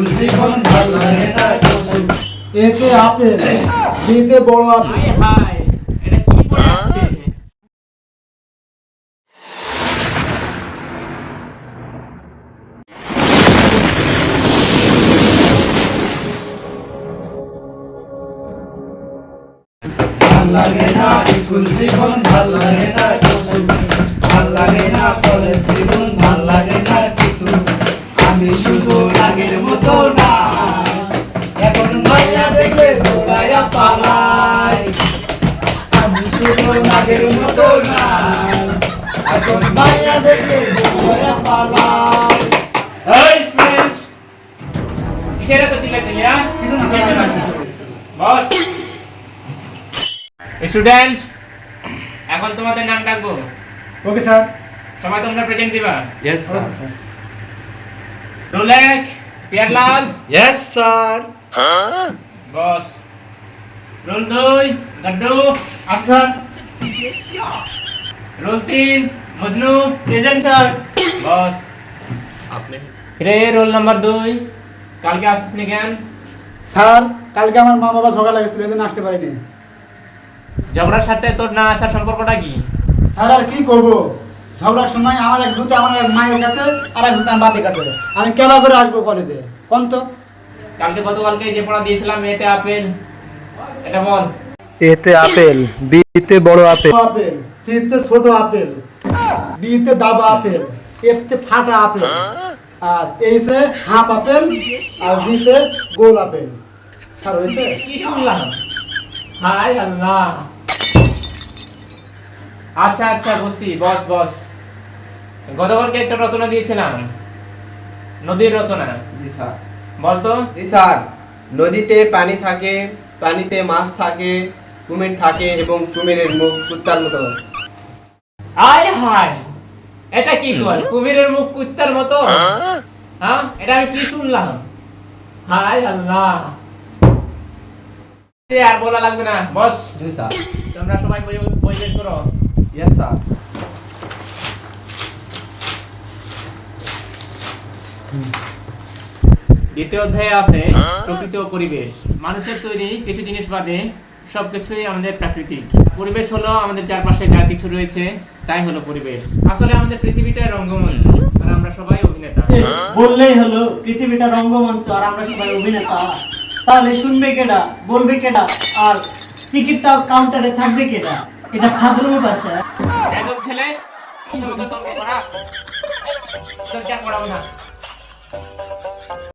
School জীবন ভালো লাগে না কুসুম এতে আপেল বিতে বড় আপেল হায় হায় এটা কি পড়ে আসছে ভালো লাগে না স্কুল জীবন ভালো লাগে না মাইয়া দেখলে দৌড়াইয়া পালাই। এই স্টুডেন্ট কিসের এত চিল্লাচিল্লি হ্যাঁ? বস। স্টুডেন্ট এখন তোমাদের নাম ডাকবো? Okay sir. সবাই তোমরা প্রেজেন্ট দিবা? Yes, sir. রোলেক পিয়ারলাল। Yes, sir. বস। রোল দুই গাড্ডু। আচ্ছা রোল তিন। মজনু প্রেজেন্ট স্যার বস। রে রোল নাম্বার দুই। কালকে আসিস নি কেন? স্যার কালকে আমার মা বাবা ঝগড়া লাগেছিল এই জন্য আসতে পারিনি। ঝগড়ার সাথে তোর না আসার সম্পর্কটা কি? স্যার আর কি করব? ঝগড়ার সময় আমার এক জুতে আমার মায়ের কাছে আর এক জুতে আমার বাপের কাছে। আমি কেন করে আসব কলেজে কোন তো? কালকে গতকালকে যে পড়া দিয়েছিলাম এতে আপেল। এটা বল। এতে আপেল বিতে বড় আপেল। আপেল সিতে ছোট আপেল। ডিতে দাবা আপেল এফতে ফাটা আপেল। আর এইসে হাফ আপেল আর জিতে গোল আপেল। স্যার হয়েছে? কি শুনলাম? হাই আল্লাহ। আচ্ছা আচ্ছা বুঝছি বস বস। গতকালকে একটা রচনা দিয়েছিলাম। নদীর রচনা। জি স্যার। বলতো? জি স্যার। নদীতে পানি থাকে পানিতে মাছ থাকে কুমির থাকে এবং কুমিরের মুখ কুত্তার মতো। আয় হায়! এটা কি কয়? কুমিরের মুখ কুত্তার মতো? হ্যাঁ? এটা আমি কি শুনলাম? হায় আল্লাহ। সে আর বলা লাগবে না। বস। জি স্যার। তোমরা সবাই বই বই বের করো। ইয়েস স্যার দ্বিতীয় অধ্যায়ে আছে প্রকৃতি ও পরিবেশ। মানুষের তৈরি কিছু জিনিস বাদে সবকিছুই আমাদের প্রাকৃতিক। পরিবেশ হলো আমাদের চারপাশে যা কিছু রয়েছে। তাই হলো পরিবেশ। আসলে আমাদের পৃথিবীটা রঙ্গমঞ্চ আর আমরা সবাই অভিনেতা। বললেই হলো পৃথিবীটা রঙ্গমঞ্চ আর আমরা সবাই অভিনেতা। তাহলে শুনবে কেডা? বলবে কেডা? আর টিকিটটা কাউন্টারে থাকবে কেডা? এটা ফাজলুম আছে। একদম ছেলে তর্ক করা তোর কেন পড়াবো না?